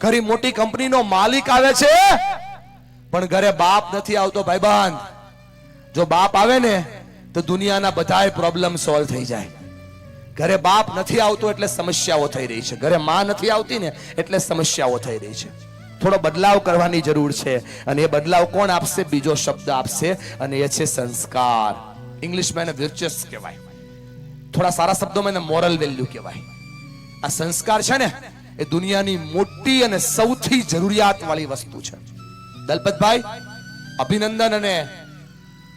ઘણી મોટી કંપનીનો માલિક આવે છે. પણ ઘરે બાપ નથી આવતો ભાઈબંધ. જો બાપ આવે ને, તો દુનિયાના બધા પ્રોબ્લેમ સોલ્વ થઈ જાય. ઘરે બાપ નથી આવતો એટલે સમસ્યાઓ થઈ રહી છે. ઘરે માં નથી આવતી ને, એટલે સમસ્યાઓ થઈ રહી છે. થોડો બદલાવ કરવાની જરૂર છે. અને એ બદલાવ કોણ આપશે? બીજો શબ્દ આપશે. અને એ છે સંસ્કાર. ઇંગ્લિશમાં એને વિર્ચસ કહેવાય. થોડા સારા શબ્દોમાં એને મોરલ વેલ્યુ કહેવાય. આ સંસ્કાર છે ને એ દુનિયાની મોટી અને સૌથી જરૂરિયાત વાળી વસ્તુ છે. દલપતભાઈ, અભિનંદન અને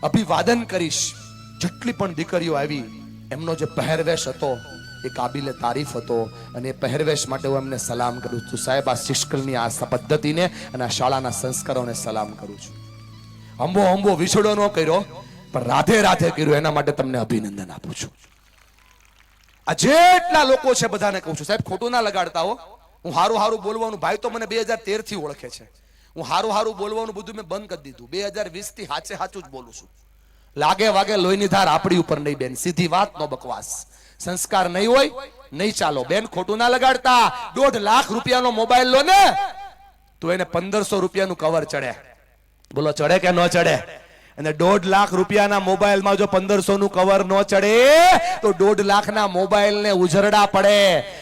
અભિવાદન કરીશ. જેટલી પણ દીકરીઓ આવી, એમનો જે પહેરવેશ હતો, એ કાબિલે તારીફ હતો અને એ પહેરવેશ માટે હું એમને સલામ કરું છું. સાહેબ, આ શિષ્કલની આ પદ્ધતિને અને આ શાળાના સંસ્કારોને સલામ કરું છું. અંબો અંબો વિછોડો ન કર્યો, પણ રાધે રાધે કર્યું. એના માટે તમને અભિનંદન આપું છું. જેટલા લોકો છે બધાને કહું છું, સાહેબ, ખોટું ના લગાડતા હો. હું હારું હારું બોલવાનું, ભાઈ તો મને બે હજાર તેરથી ઓળખે છે. હું હારું હારું બોલવાનું બધું મેં બંધ કરી દીધું. બે હજાર વીસથી હાચે હાચું જ બોલું છું. લાગે વાગે લોહીની ધાર આપણી ઉપર નહીં બેન, સીધી વાત, નો બકવાસ. સંસ્કાર નહીં હોય, નહીં ચાલો. બેન, ખોટું ના લગાડતા. દોઢ લાખ રૂપિયાનો મોબાઈલ લો ને, તો એને પંદરસો રૂપિયાનું કવર ચડે. બોલો, ચડે કે ન ચડે? અને દોઢ લાખ રૂપિયાના મોબાઈલમાં જો પંદરસો નું કવર ન ચડે, તો દોઢ લાખના મોબાઈલને ઉજરડા પડે,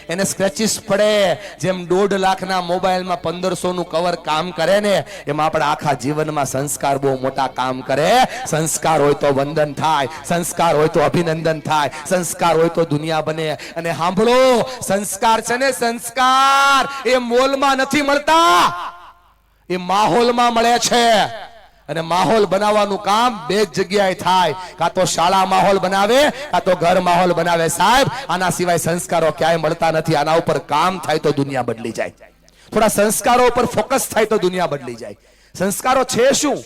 એને સ્ક્રેચિસ પડે. જેમ દોઢ લાખના મોબાઈલમાં પંદરસો નું કવર કામ કરે ને, એમાં આપણા આખા જીવનમાં સંસ્કાર બહુ મોટા કામ કરે. સંસ્કાર હોય તો વંદન થાય, સંસ્કાર હોય તો અભિનંદન થાય, સંસ્કાર હોય તો દુનિયા બને. અને સાંભળો, સંસ્કાર છે ને સંસ્કાર, એ મોલમાં નથી મળતા, એ માહોલમાં મળે છે. અને માહોલ બનાવવાનું કામ બે જગ્યાએ થાય. કાં તો શાળા માહોલ બનાવે, કાં તો ઘર માહોલ બનાવે સાહેબ. આના સિવાય સંસ્કારો ક્યાંય મળતા નથી. આના ઉપર કામ થાય તો દુનિયા બદલી જાય. થોડા સંસ્કારો ઉપર ફોકસ થાય તો દુનિયા બદલી જાય. સંસ્કારો છે શું?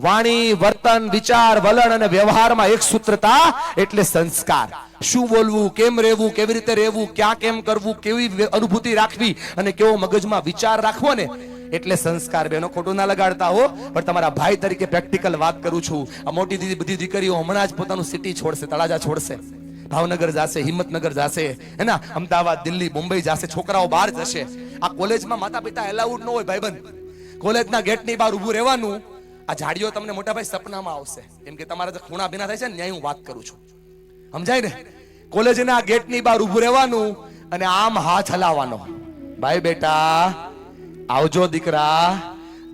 વાણી, વર્તન, વિચાર, વલણ અને વ્યવહારમાં એક સૂત્રતા એટલે સંસ્કાર. શું બોલવું, કેમ રહેવું, કેવી રીતે રહેવું, ક્યાં કેમ કરવું, કેવી અનુભૂતિ રાખવી અને કેવો મગજમાં વિચાર રાખવો ને એટલે સંસ્કાર બેનો ખોટું ના લગાડતા હો. પણ તમારા ભાઈ તરીકે પ્રેક્ટિકલ વાત કરું છું. આ મોટી દીદી બધી દીકરીઓ હમણાં જ પોતાનું સિટી છોડશે, તળાજા છોડશે. ભાવનગર જશે, હિંમતનગર જશે, હે ના? અમદાવાદ, દિલ્હી, મુંબઈ જશે, છોકરાઓ બહાર જશે. આ કોલેજમાં માતા પિતા એલાઉડ ન હોય ભાઈબંધ. કોલેજના ગેટની બહાર ઊભું રહેવાનું. આ ઝાડીઓ તમને મોટા ભાઈ સપનામાં આવશે. એમ કે તમારા જે ખૂણા ભીના થાય છે ને, ન્યાય હું વાત કરું છું. સમજાય ને? કોલેજના ગેટની બહાર ઊભું રહેવાનું અને આમ હાથ હલાવવાનો. ભાઈ બેટા આવજો દીકરા.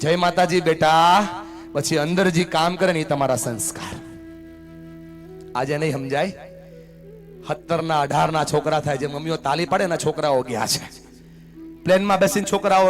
જય માતાજી બેટા. પછી અંદર જે કામ કરે ને એ તમારા સંસ્કાર. આજે નહીં સમજાય? સત્તર ના અઢાર ના છોકરા થાય જે મમ્મીઓ તાલી પાડે ના છોકરાઓ ગયા છે. પ્લેનમાં બેસીને છોકરાઓ